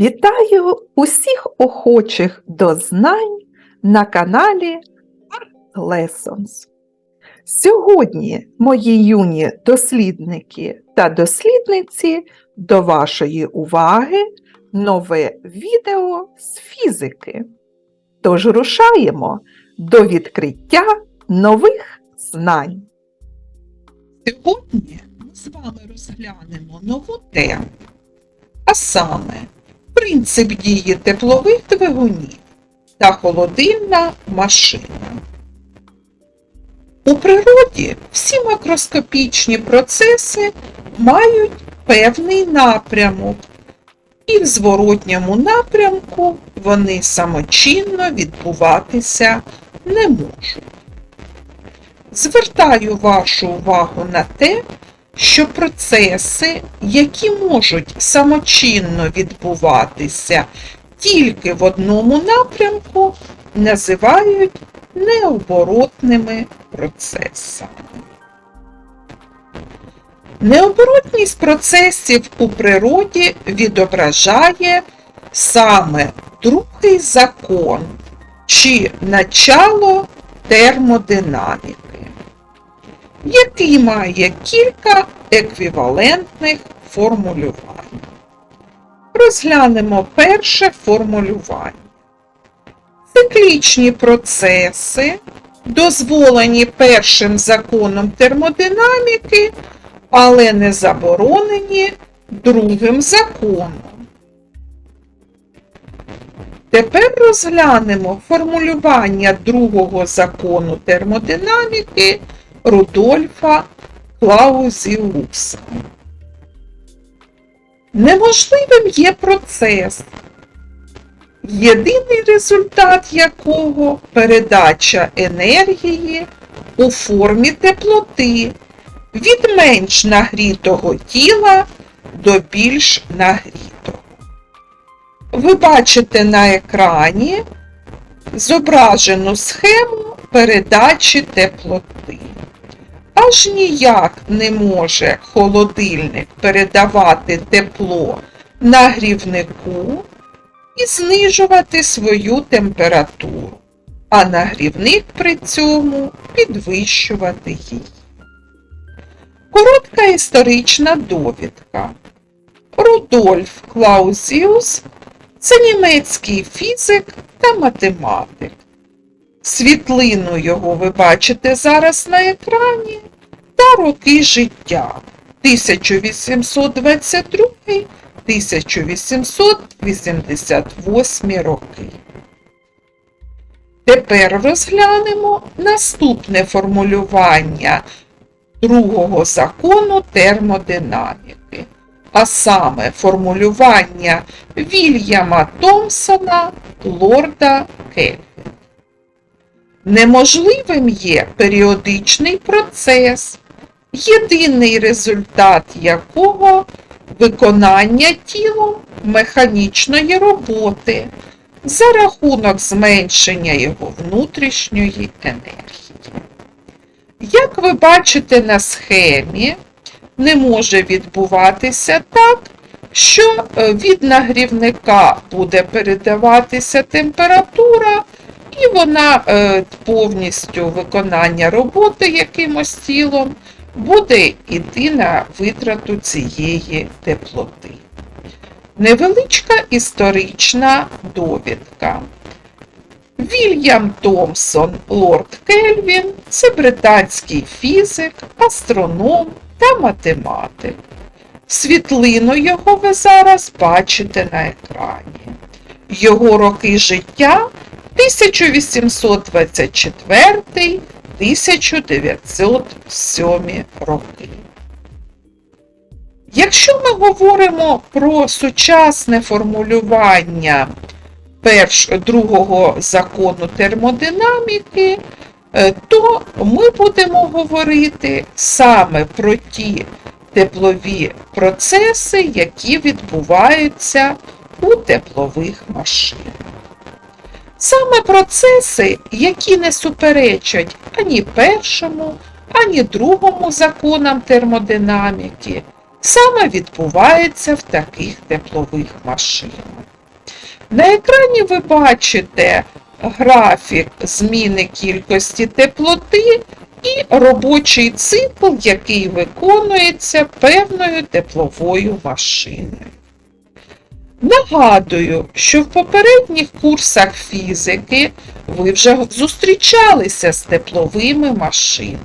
Вітаю усіх охочих до знань на каналі Art Lessons. Сьогодні, мої юні дослідники та дослідниці, до вашої уваги нове відео з фізики. Тож рушаємо до відкриття нових знань. Сьогодні ми з вами розглянемо нову тему, а саме принцип дії теплових двигунів та холодильна машина. У природі всі макроскопічні процеси мають певний напрямок, і в зворотньому напрямку вони самочинно відбуватися не можуть. Звертаю вашу увагу на те, що процеси, які можуть самочинно відбуватися тільки в одному напрямку, називають необоротними процесами. Необоротність процесів у природі відображає саме другий закон чи начало термодинаміки який має кілька еквівалентних формулювань. Розглянемо перше формулювання. Циклічні процеси, дозволені першим законом термодинаміки, але не заборонені другим законом. Тепер розглянемо формулювання другого закону термодинаміки Рудольфа Клаузіуса. Неможливим є процес, єдиний результат якого передача енергії у формі теплоти від менш нагрітого тіла до більш нагрітого. Ви бачите на екрані зображену схему передачі теплоти. Аж ніяк не може холодильник передавати тепло нагрівнику і знижувати свою температуру, а нагрівник при цьому підвищувати її. Коротка історична довідка. Рудольф Клаузіус це німецький фізик та математик. Світлину його ви бачите зараз на екрані та роки життя 1822-1888 роки. Тепер розглянемо наступне формулювання другого закону термодинаміки, а саме формулювання Вільяма Томпсона Лорда Кельвіна. Неможливим є періодичний процес, єдиний результат якого виконання тілом механічної роботи за рахунок зменшення його внутрішньої енергії. Як ви бачите на схемі, не може відбуватися так, що е, від нагрівника буде передаватися температура і вона е, повністю виконання роботи якимось тілом буде йти на витрату цієї теплоти. Невеличка історична довідка. Вільям Томпсон Лорд Кельвін це британський фізик, астроном та математик. Світлину його ви зараз бачите на екрані. Його роки життя 1824-1907 роки. Якщо ми говоримо про сучасне формулювання перш другого закону термодинаміки, е, то ми будемо говорити саме про ті теплові процеси, які відбуваються у теплових машинах. Саме процеси, які не суперечать ані першому, ані другому законам термодинаміки, саме відбуваються в таких теплових машинах. На екрані ви бачите графік зміни кількості теплоти і робочий цикл, який виконується певною тепловою машиною. Нагадую, що в попередніх курсах фізики ви вже зустрічалися з тепловими машинами.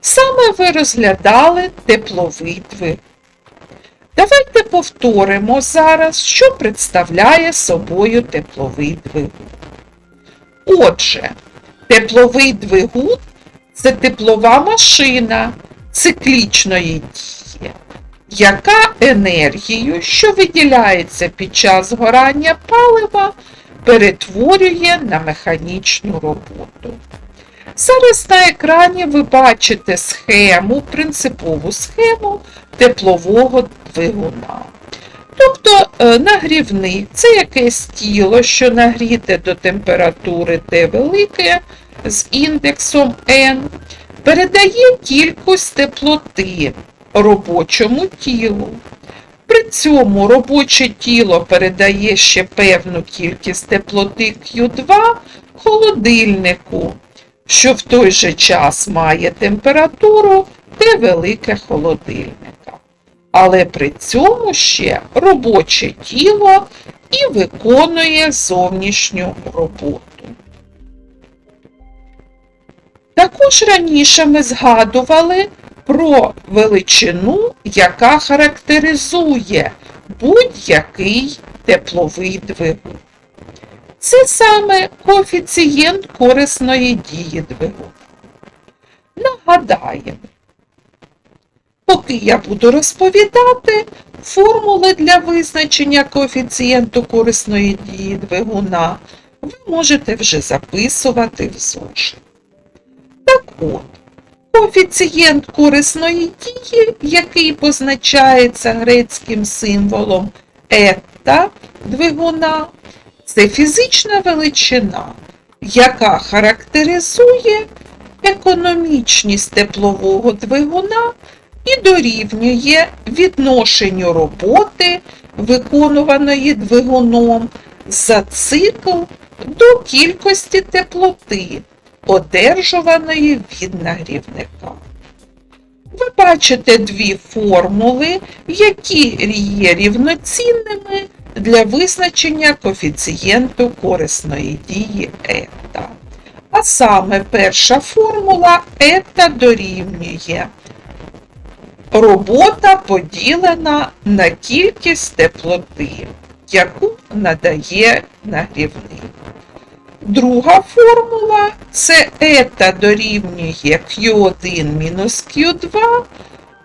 Саме ви розглядали тепловий двигун. Давайте повторимо зараз, що представляє собою тепловий двигун. Отже, тепловий двигун це теплова машина циклічної дії, яка енергію, що виділяється під час згорання палива, перетворює на механічну роботу. Зараз на екрані ви бачите схему, принципову схему теплового двигуна. Тобто е, нагрівник це якесь тіло, що нагріте до температури Т велике з індексом N, передає кількість теплоти робочому тілу. При цьому робоче тіло передає ще певну кількість теплоти Q2 холодильнику, що в той же час має температуру Т велике холодильника. Але при цьому ще робоче тіло і виконує зовнішню роботу. Також раніше ми згадували про величину, яка характеризує будь-який тепловий двигун. Це саме коефіцієнт корисної дії двигуна. Нагадаємо, поки я буду розповідати формули для визначення коефіцієнту корисної дії двигуна, ви можете вже записувати в зошит. Так от, коефіцієнт корисної дії, який позначається грецьким символом ета двигуна, це фізична величина, яка характеризує економічність теплового двигуна і дорівнює відношенню роботи, виконуваної двигуном за цикл до кількості теплоти, одержуваної від нагрівника. Ви бачите дві формули, які є рівноцінними для визначення коефіцієнту корисної дії ета. А саме перша формула ета дорівнює робота поділена на кількість теплоти, яку надає нагрівник. Друга формула це ета дорівнює Q1 мінус Q2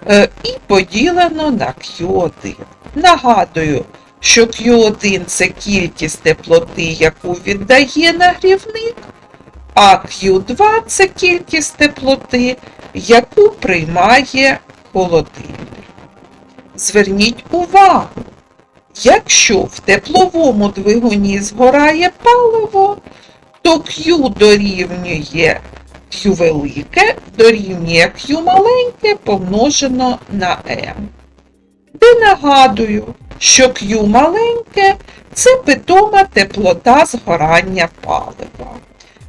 е, і поділено на Q1. Нагадую, що Q1 це кількість теплоти, яку віддає нагрівник, а Q2 це кількість теплоти, яку приймає холодильник. Зверніть увагу, якщо в тепловому двигуні згорає паливо, то Q дорівнює Q велике, дорівнює Q маленьке помножено на M. Де нагадую, що Q маленьке це питома теплота згорання палива.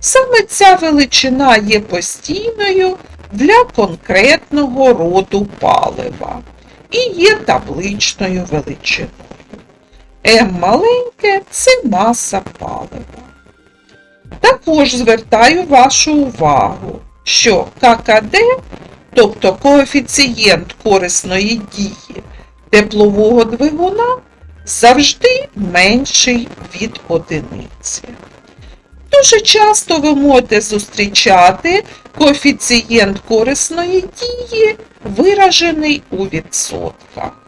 Саме ця величина є постійною для конкретного роду палива і є табличною величиною. М маленьке це маса палива. Також звертаю вашу увагу, що ККД, тобто коефіцієнт корисної дії теплового двигуна, завжди менший від одиниці. Дуже часто ви можете зустрічати коефіцієнт корисної дії, виражений у відсотках.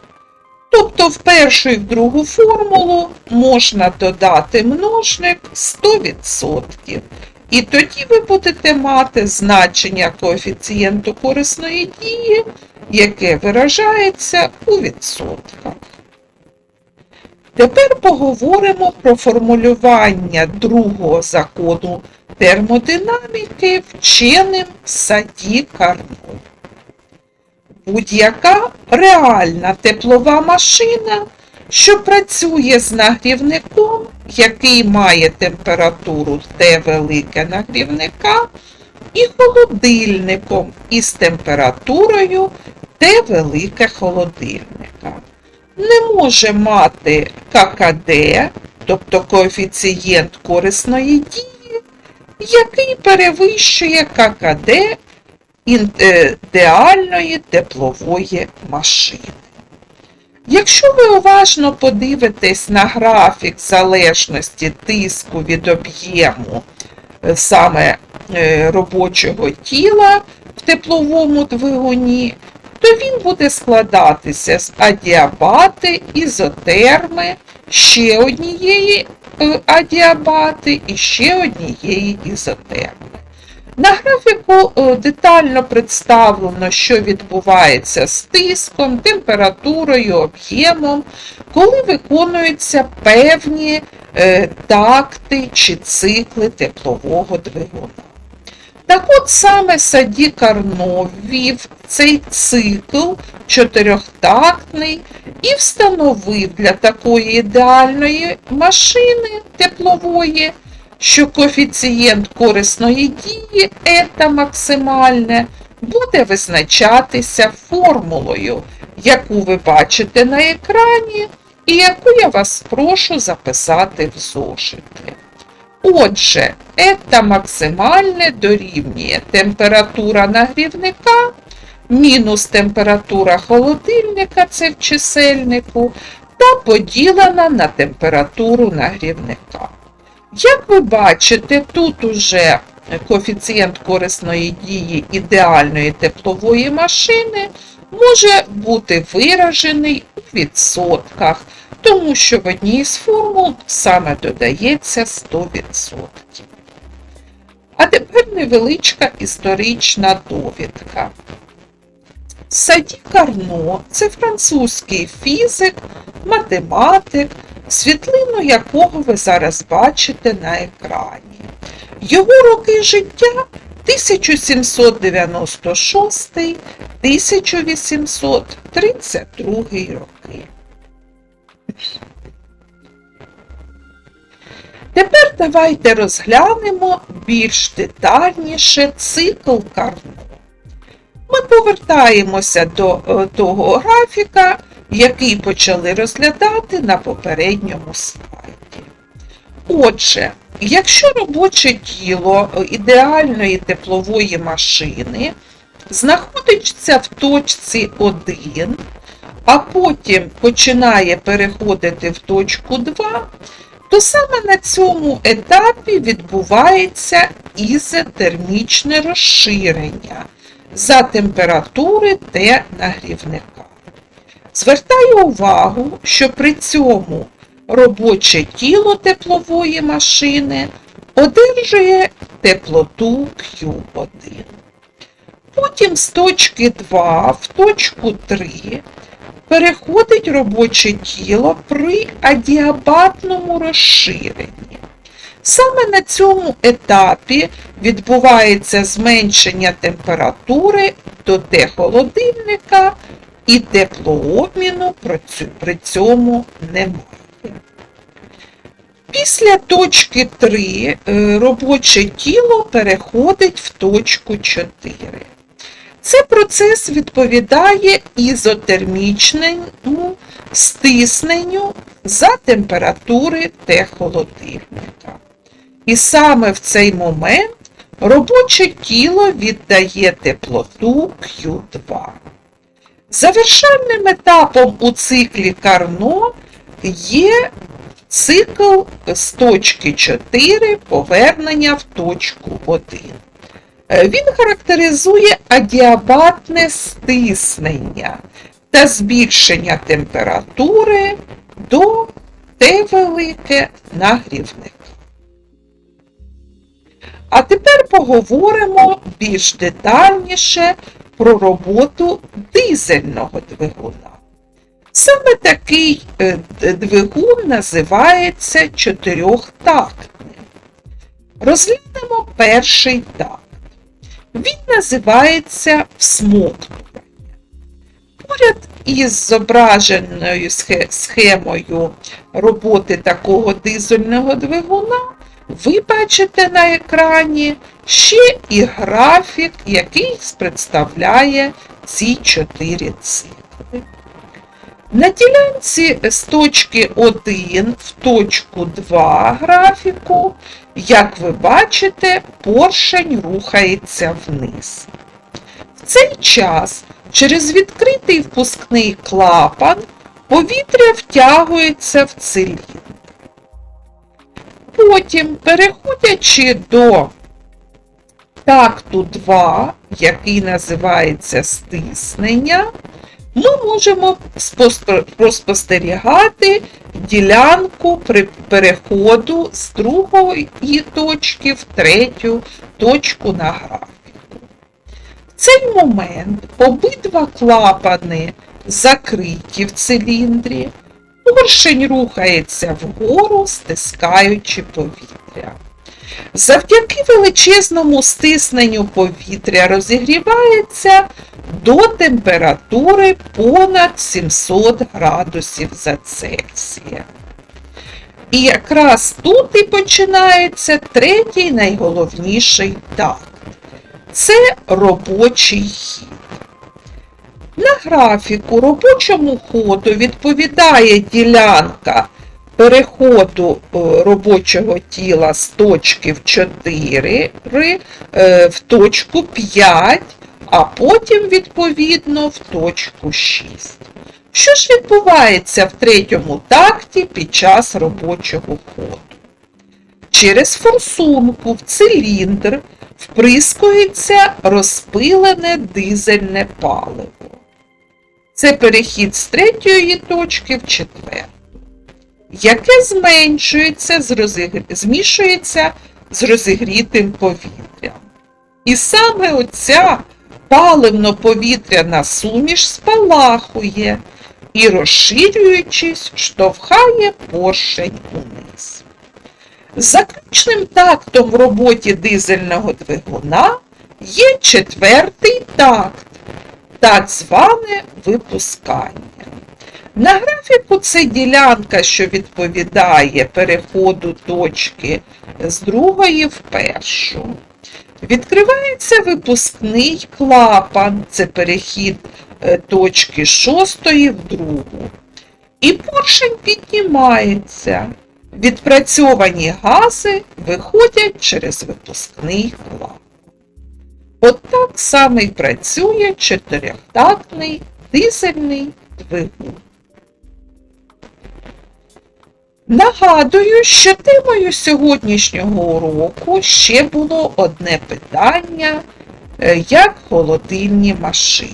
Тобто в першу і в другу формулу можна додати множник 100%. І тоді ви будете мати значення коефіцієнту корисної дії, яке виражається у відсотках. Тепер поговоримо про формулювання другого закону термодинаміки вченим Саді Карно. Будь-яка реальна теплова машина, що працює з нагрівником, який має температуру Т велике нагрівника, і холодильником із температурою Т велике холодильника. Не може мати ККД, тобто коефіцієнт корисної дії, який перевищує ККД ідеальної теплової машини. Якщо ви уважно подивитесь на графік залежності тиску від об'єму е, саме е, робочого тіла в тепловому двигуні, то він буде складатися з адіабати, ізотерми, ще однієї е, адіабати і ще однієї ізотерми. На графіку е, детально представлено, що відбувається з тиском, температурою, об'ємом, коли виконуються певні е, такти чи цикли теплового двигуна. Так от саме Саді Карно ввів цей цикл чотирьохтактний і встановив для такої ідеальної машини теплової що коефіцієнт корисної дії ета максимальне буде визначатися формулою, яку ви бачите на екрані, і яку я вас прошу записати в зошити. Отже, ета максимальне дорівнює температура нагрівника мінус температура холодильника, це в чисельнику, та поділена на температуру нагрівника. Як ви бачите, тут уже коефіцієнт корисної дії ідеальної теплової машини може бути виражений у відсотках, тому що в одній з формул саме додається 100%. А тепер невеличка історична довідка. Саді Карно це французький фізик, математик, світлину якого ви зараз бачите на екрані. Його роки життя 1796-1832 роки. Тепер давайте розглянемо більш детальніше цикл Карно. Ми повертаємося до е, того графіка, який почали розглядати на попередньому слайді. Отже, якщо робоче тіло ідеальної теплової машини знаходиться в точці 1, а потім починає переходити в точку 2, то саме на цьому етапі відбувається ізотермічне розширення за температури Т нагрівника. Звертаю увагу, що при цьому робоче тіло теплової машини одержує теплоту Q1. Потім з точки 2 в точку 3 переходить робоче тіло при адіабатному розширенні. Саме на цьому етапі відбувається зменшення температури до Т-холодильника і теплообміну при цьому немає. Після точки 3 е, робоче тіло переходить в точку 4. Цей процес відповідає ізотермічному стисненню за температури Т-холодильника. І саме в цей момент робоче тіло віддає теплоту Q2. Завершальним етапом у циклі Карно є цикл з точки 4 повернення в точку 1. Е, він характеризує адіабатне стиснення та збільшення температури до Т велике нагрівника. А тепер поговоримо більш детальніше про роботу дизельного двигуна. Саме такий е, двигун називається чотирьохтактним. Розглянемо перший такт. Він називається всмоктування. Поряд із зображеною схемою роботи такого дизельного двигуна ви бачите на екрані ще і графік, який представляє ці чотири цикли. На ділянці з точки 1 в точку 2 графіку, як ви бачите, поршень рухається вниз. В цей час через відкритий впускний клапан повітря втягується в циліндр. Потім, переходячи до такту 2, який називається стиснення, ми можемо спостерігати ділянку при переходу з другої точки в третю точку на графіку. В цей момент обидва клапани закриті в циліндрі, поршень рухається вгору, стискаючи повітря. Завдяки величезному стисненню повітря розігрівається до температури понад 700 градусів за Цельсія. І якраз тут і починається третій найголовніший такт. Це робочий хід. На графіку робочому ходу відповідає ділянка переходу е, робочого тіла з точки в 4 е, в точку 5, а потім, відповідно, в точку 6. Що ж відбувається в третьому такті під час робочого ходу? Через форсунку в циліндр вприскується розпилене дизельне паливо. Це перехід з третьої точки в четверту, яке зменшується, з розігр... змішується з розігрітим повітрям. І саме оця паливно-повітряна суміш спалахує і, розширюючись, штовхає поршень униз. Заключним тактом в роботі дизельного двигуна є четвертий такт, так зване випускання. На графіку це ділянка, що відповідає переходу точки з другої в першу. Відкривається випускний клапан, це перехід е, точки шостої в другу. І поршень піднімається. Відпрацьовані гази виходять через випускний клапан. От саме й працює чотирьохтактний дизельний двигун. Нагадую, що темою сьогоднішнього уроку ще було одне питання, е, як холодильні машини.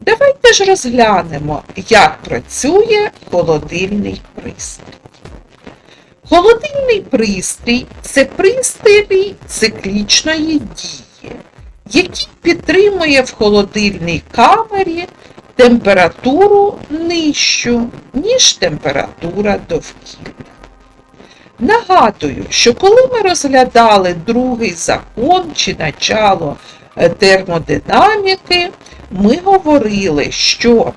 Давайте ж розглянемо, як працює холодильний пристрій. Холодильний пристрій це пристрій циклічної дії, який підтримує в холодильній камері температуру нижчу, ніж температура довкілля. Нагадую, що коли ми розглядали другий закон чи начало е, термодинаміки, ми говорили, що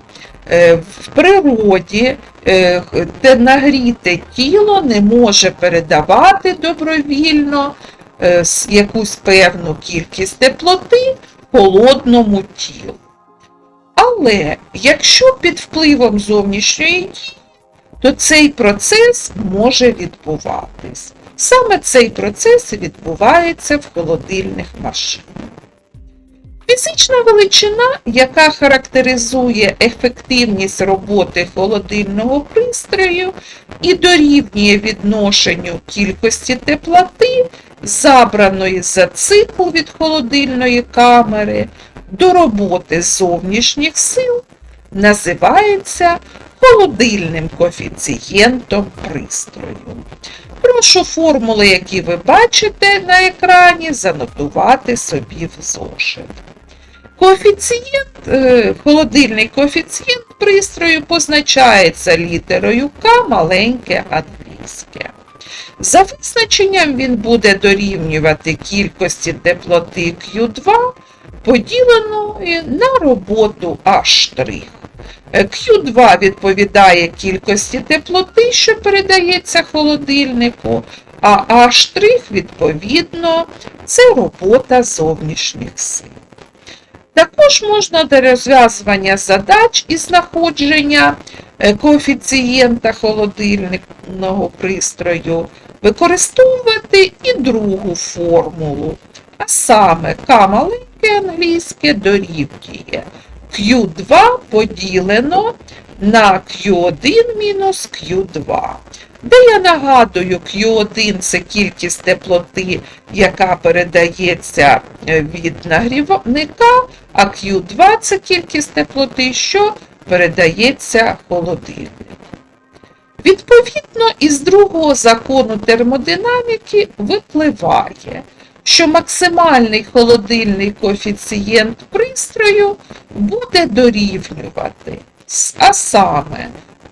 е, в природі е, те нагріте тіло не може передавати добровільно якусь певну кількість теплоти холодному тілу. Але якщо під впливом зовнішньої дії, то цей процес може відбуватись. Саме цей процес відбувається в холодильних машинах. Фізична величина, яка характеризує ефективність роботи холодильного пристрою і дорівнює відношенню кількості теплоти, забраної за цикл від холодильної камери до роботи зовнішніх сил, називається холодильним коефіцієнтом пристрою. Прошу формули, які ви бачите на екрані, занотувати собі в зошит. Коефіцієнт, е, холодильний коефіцієнт пристрою позначається літерою К маленьке англійське. За визначенням він буде дорівнювати кількості теплоти Q2 поділеної на роботу А'. Е, Q2 відповідає кількості теплоти, що передається холодильнику, а А' відповідно це робота зовнішніх сил. Також можна до розв'язування задач і знаходження е, коефіцієнта холодильного пристрою використовувати і другу формулу, а саме К маленьке англійське дорівнює Q2 поділено на Q1 мінус Q2. Де я нагадую, Q1 це кількість теплоти, яка передається е, від нагрівника, а Q2 це кількість теплоти, що передається холодильнику. Відповідно, із другого закону термодинаміки випливає, що максимальний холодильний коефіцієнт пристрою буде дорівнювати, а саме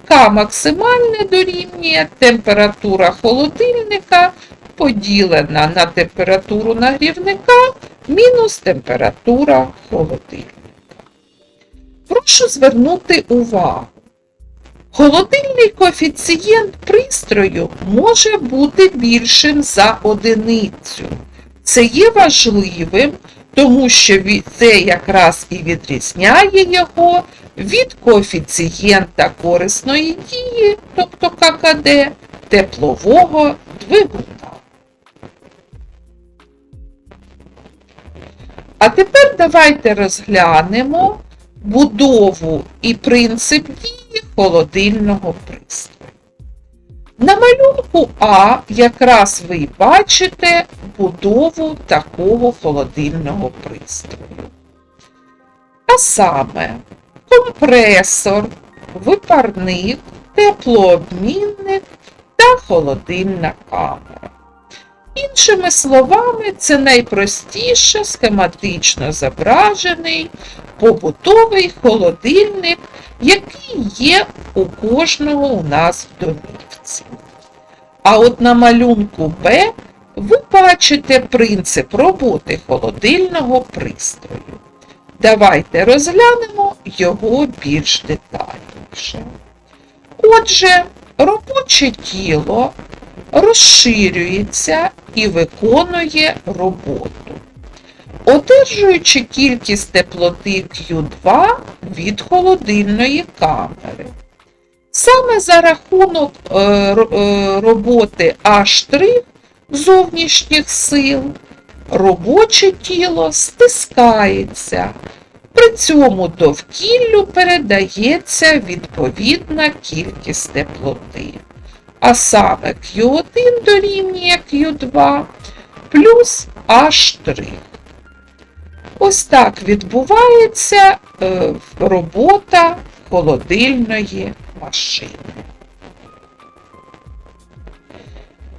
К максимальне дорівнює температура холодильника поділена на температуру нагрівника мінус температура холодильника. Прошу звернути увагу. Холодильний коефіцієнт пристрою може бути більшим за одиницю. Це є важливим, тому що це якраз і відрізняє його від коефіцієнта корисної дії, тобто ККД, теплового двигуна. А тепер давайте розглянемо будову і принцип дії холодильного пристрою. На малюнку А якраз ви бачите будову такого холодильного пристрою. А саме компресор, випарник, теплообмінник та холодильна камера. Іншими словами, це найпростіше схематично зображений побутовий холодильник, який є у кожного у нас в домівці. А от на малюнку Б ви бачите принцип роботи холодильного пристрою. Давайте розглянемо його більш детальніше. Отже, робоче тіло розширюється і виконує роботу, одержуючи кількість теплоти Q2 від холодильної камери. Саме за рахунок е, е, роботи H3 зовнішніх сил робоче тіло стискається. При цьому довкіллю передається відповідна кількість теплоти. А саме Q1 дорівнює Q2 плюс H3. Ось так відбувається е, робота холодильної машини.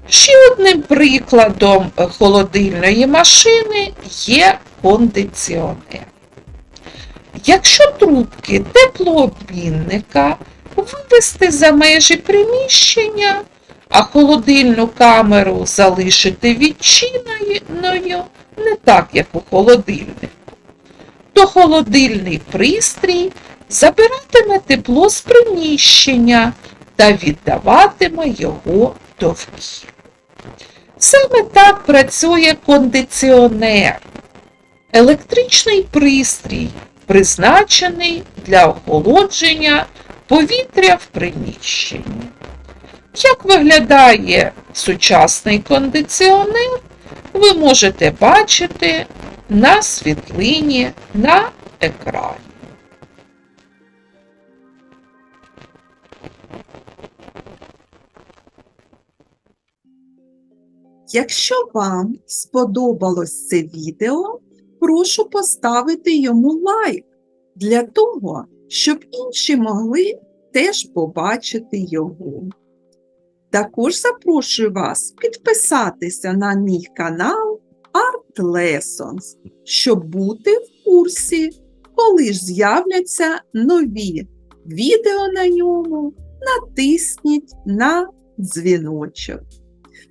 Ще одним прикладом е, холодильної машини є кондиціонер. Якщо трубки теплообмінника вивести за межі приміщення, а холодильну камеру залишити відчиненою, не так, як у холодильнику, то холодильний пристрій забиратиме тепло з приміщення та віддаватиме його довкіллю. Саме так працює кондиціонер. Електричний пристрій, призначений для охолодження повітря в приміщенні. Як виглядає сучасний кондиціонер, ви можете бачити на світлині на екрані. Якщо вам сподобалось це відео, прошу поставити йому лайк для того, щоб інші могли теж побачити його. Також запрошую вас підписатися на мій канал Art Lessons, щоб бути в курсі, коли ж з'являться нові відео на ньому, натисніть на дзвіночок.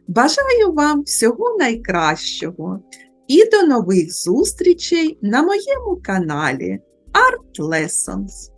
Бажаю вам всього найкращого і до нових зустрічей на моєму каналі Art Lessons.